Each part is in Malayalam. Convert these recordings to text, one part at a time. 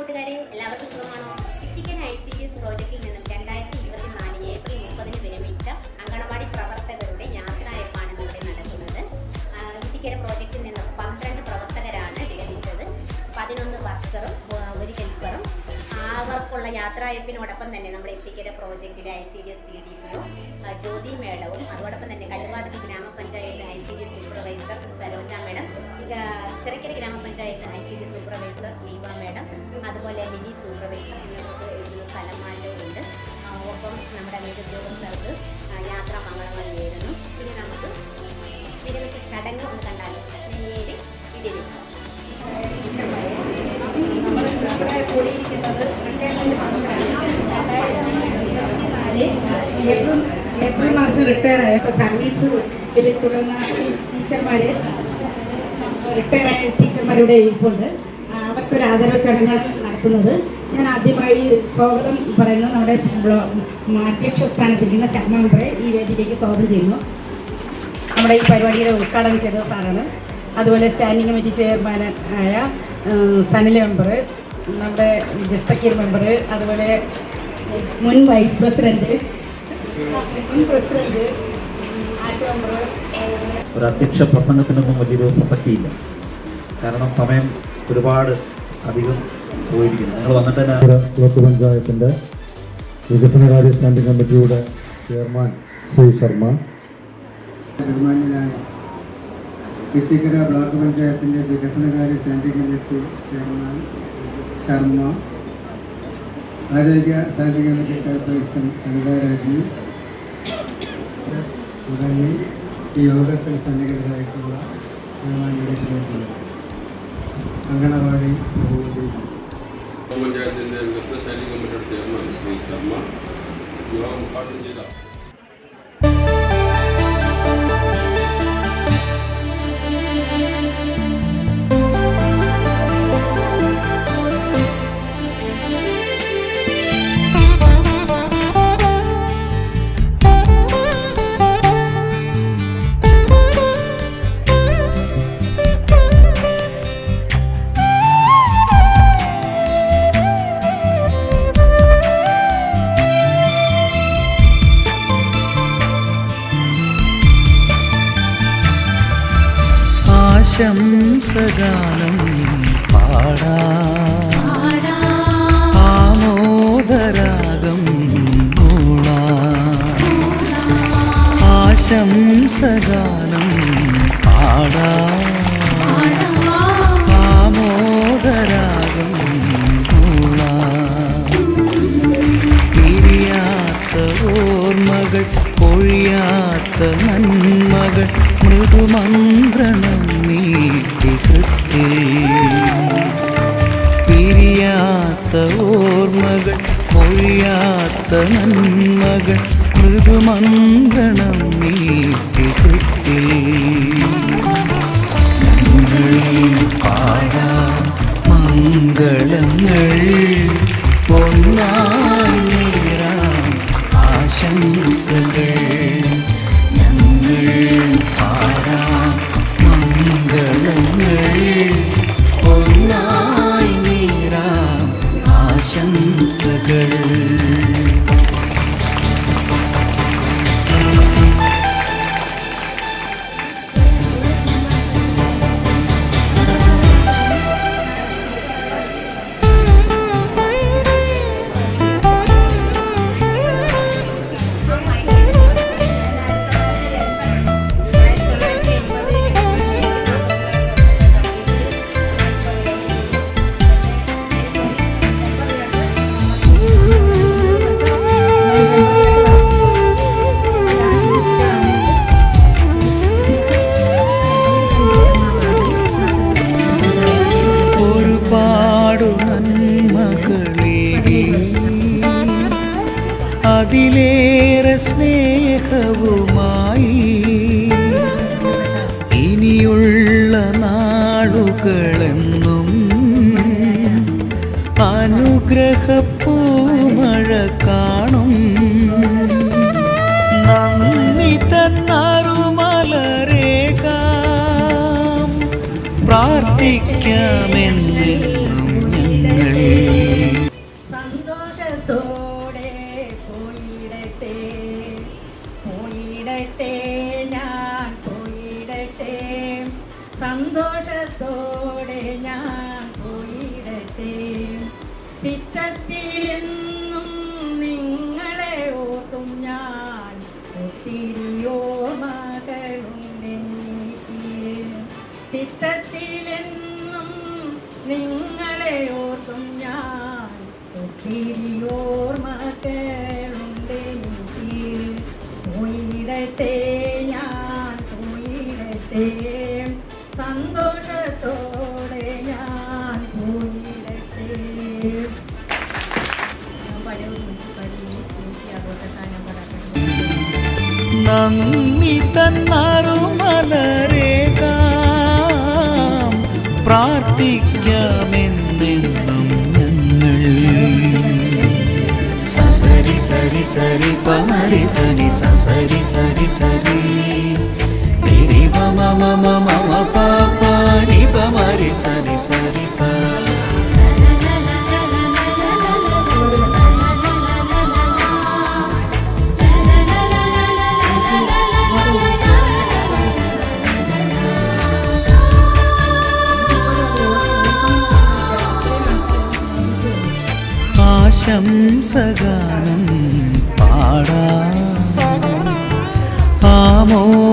കൂട്ടുകാരെ എല്ലാവർക്കും സുഖമാണോ? ഇത്തിക്കൻ ഐ സി എസ് പ്രോജക്റ്റിൽ നിന്നും രണ്ടായിരത്തി ഇരുപത്തി നാല് ഏപ്രിൽ മുപ്പതിന് വിരമിച്ച അങ്കണവാടി പ്രവർത്തകരുടെ യാത്രായപ്പാണ് ഇവിടെ നടക്കുന്നത്. ഇത്തിക്കര പ്രോജക്റ്റിൽ നിന്നും പന്ത്രണ്ട് പ്രവർത്തകരാണ് വിരമിച്ചത്. പതിനൊന്ന് വർക്കറും ഒരു ഹെൽപ്പറും. അവർക്കുള്ള യാത്രായപ്പിനോടൊപ്പം തന്നെ നമ്മുടെ Ithikkara പ്രോജക്റ്റിലെ I C D S C D P O Jyothi മേഡവും അതോടൊപ്പം തന്നെ കല്ലുവാതിരി ഗ്രാമപഞ്ചായത്ത് I C D supervisor Saroja madam Cherukkara ഗ്രാമപഞ്ചായത്ത് I C D supervisor Deepa madam അതുപോലെ മിനി സൂപ്പർവൈസർ എന്നിവർക്ക് എഴുതുന്ന സ്ഥലം മാറ്റവുമുണ്ട് ആ, ഒപ്പം നമ്മുടെ മേലുദ്യോഗസ്ഥർക്ക് യാത്രാ മംഗളങ്ങൾ ഇനി നമുക്ക് വിരമിച്ച ചടങ്ങ് ഒന്ന് കണ്ടാലോ നമ്മുടെ കൂടിയിരിക്കുന്നത് ഏപ്രിൽ മാസം റിട്ടയർ ആയപ്പോൾ സർവീസ് തുടർന്ന ടീച്ചർമാർ റിട്ടയർ ടീച്ചർമാരുടെ ഇരിപ്പുണ്ട്. അവർക്കൊരു ആദരവ് ചടങ്ങാണ് നടത്തുന്നത്. ഞാൻ ആദ്യമായി സ്വാഗതം പറയുന്നത് നമ്മുടെ അധ്യക്ഷ സ്ഥാനത്തിരിക്കുന്ന ശർമ്മ മെമ്പറെ ഈ വേദിയിലേക്ക് സ്വാഗതം ചെയ്യുന്നു. നമ്മുടെ ഈ പരിപാടിയുടെ ഉദ്ഘാടനം ചെയ്ത സാറാണ്. അതുപോലെ സ്റ്റാൻഡിംഗ് കമ്മിറ്റി ചെയർമാൻ ആയ സനില മെമ്പർ നമ്മുടെ ജസ്തക്കീർ മെമ്പർ അതുപോലെ മുൻ വൈസ് പ്രസിഡന്റ് മുൻ പ്രസിഡന്റ് ആശ മെമ്പർ ഒരു അധ്യക്ഷ പ്രസംഗത്തിനൊന്നും വലിയൊരു പ്രസക്തിയില്ല. കാരണം സമയം ഒരുപാട് അധികം പോയിരിക്കുന്നു. നിങ്ങൾ വന്നിട്ട് തന്നെ ബ്ലോക്ക് പഞ്ചായത്തിന്റെ വികസനകാര്യ സ്റ്റാൻഡിംഗ് കമ്മിറ്റിയുടെ ചെയർമാൻ ശ്രീ ശർമ്മ. ബഹുമാന്യനായ കിത്തിക്കര ബ്ലോക്ക് പഞ്ചായത്തിന്റെ വികസനകാര്യ സ്റ്റാൻഡിംഗ് കമ്മിറ്റി ചെയർമാൻ ശർമ്മ ആരോഗ്യ standing committee chairperson Sanitha Rajeev തുടങ്ങി ഈ യോഗത്തിൽ സന്നിഹിതരായിട്ടുള്ള ബഹുമാന്യരെ അങ്കണവാടി കമ്മിറ്റിയുടെ ചെയർമാൻ ശ്രീ ശർമ്മ. യോഗം ഉദ്ഘാടനം ചെയ്ത ആശംസഗാനം പാടാ. ആമോദരാഗം മൂളാ ആശംസഗാനം പാടാ. ആമോദരാഗം മൂളാ പിരിയാത്ത ഓർമ്മകൾ പൊഴിയാത്ത നന്മകൾ പൊഴിയാത്ത നാളുകളെന്നും അനുഗ്രഹപ്പൂമഴ കാണും നന്ദി തന്നറുമലരേകാം. പ്രാർത്ഥിക്കാമെന്നെന്നും സന്തോഷത്തോടെ ഞാൻ പോയിടട്ടെ. ചിത്രത്തിൽ നിങ്ങളെ ഓർക്കും ഞാൻ ഒത്തിരിയോ മകളുണ്ടെനിക്ക് ചിത്തത്തിലെന്നും നിങ്ങളെ ഓർക്കും ഞാൻ ഒത്തിരിയോർ മകളുണ്ടെനിക്ക് പോയിടട്ടെ ഞാൻ പോയിടട്ടെ. നന്ദി തന്നാറുമലരേകാം പ്രാർത്ഥിക്കാമെന്നെന്നും ഞങ്ങൾ? സസരി സരി സരി പമരി സരി സസരി സരി സരി നിരി മമ മമ മമ പാപ നി പമരി സരി സരി സ ആശംസഗാനം പാടാ. ആമോദരാഗം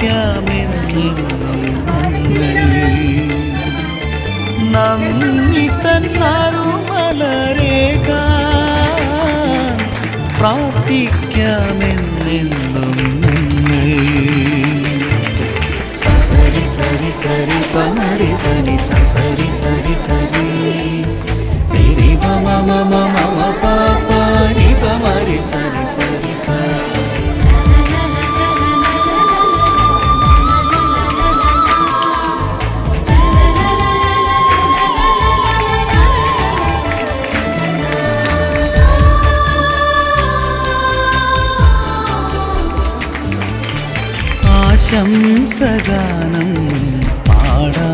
ഞങ്ങൾ നന്ദി തന്നാറുമലരേക പ്രാർത്ഥിക്കാമെന്നെന്നും നിങ്ങൾ സസരി സരി സരി പമരി സരി സസരി സരി സരി നിരി മമ മമ മമ പാപ നി പമരി സരി സരി സരി ആശംസഗാനം പാടാ.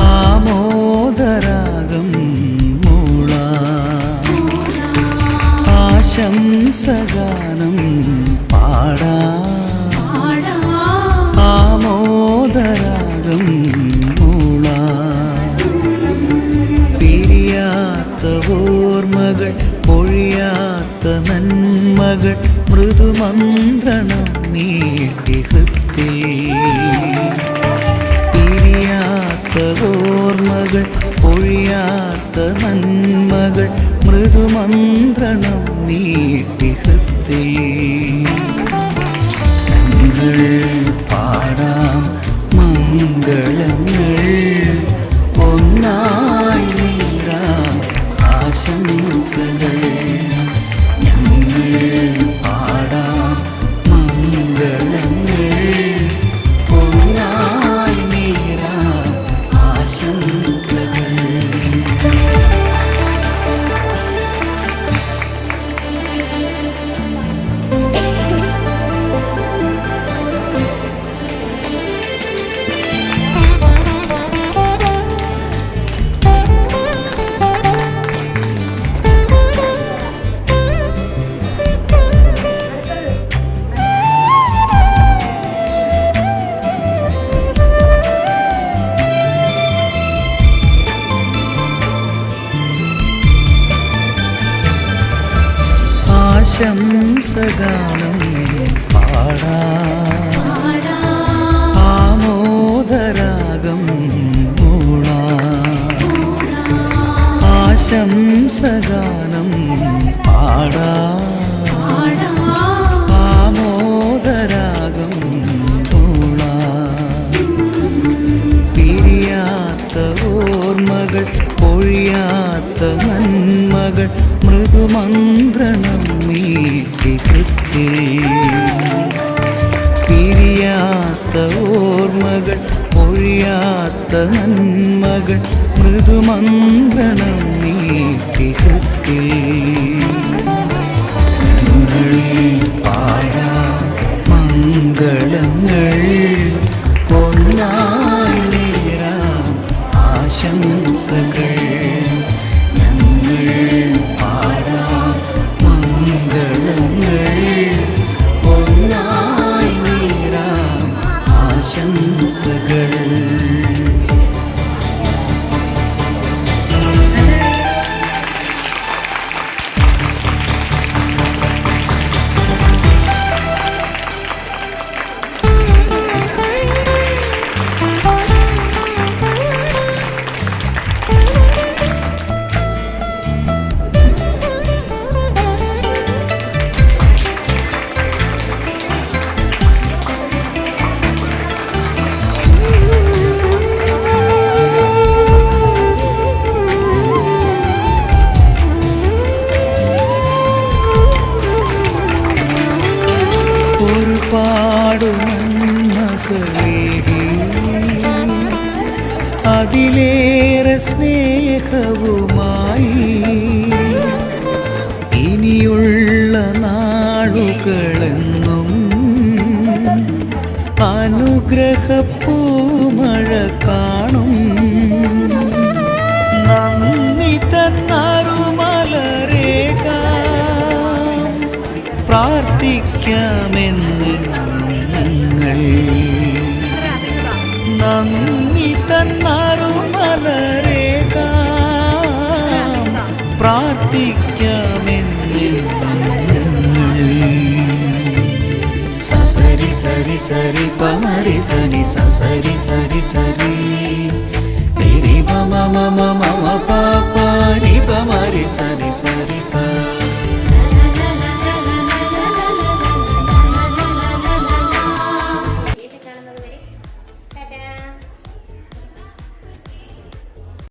ആമോദരാഗം മൂള. ആശംസഗാനം പാടാ. ആമോദരാഗം മൂള. പിരിയാത്ത ഓർമ്മകൾ പൊഴിയാത്ത നന്മകൾ മൃദുമന്ത്രണം നീട്ടി ഹൃത്തിൽ. പിരിയാത്ത ഓർമ്മകൾ പൊഴിയാത്ത നന്മകൾ മൃദുമന്ത്രണം നീട്ടി ആശംസഗാനം പാടാ. ആമോദരാഗം മൂളാ ആശംസഗാനം പാടാ. ആമോദരാഗം മൂളാ പിരിയാത്ത ഓർമ്മകൾ പൊഴിയാത്ത മൃദുമന്ത്രണം ഹൃത്തിൽ പിരിയാത്ത ഓർമ്മകൾ പൊഴിയാത്ത നന്മകൾ മൃദുമന്ത്രണം നീട്ടി ഹൃത്തിൽ ഞങ്ങൾ മംഗളങ്ങൾ പൊന്നായി നേരാം ആശംസകൾ. സ്നേഹവുമായി ഇനിയുള്ള നാളുകളെന്നും അനുഗ്രഹപ്പൂമഴ സസരി സരി സരി പമരി സനി സസരി സരി സരി രി മമ മമ മമ പാപ്പ രി പമരി സരി സരി സ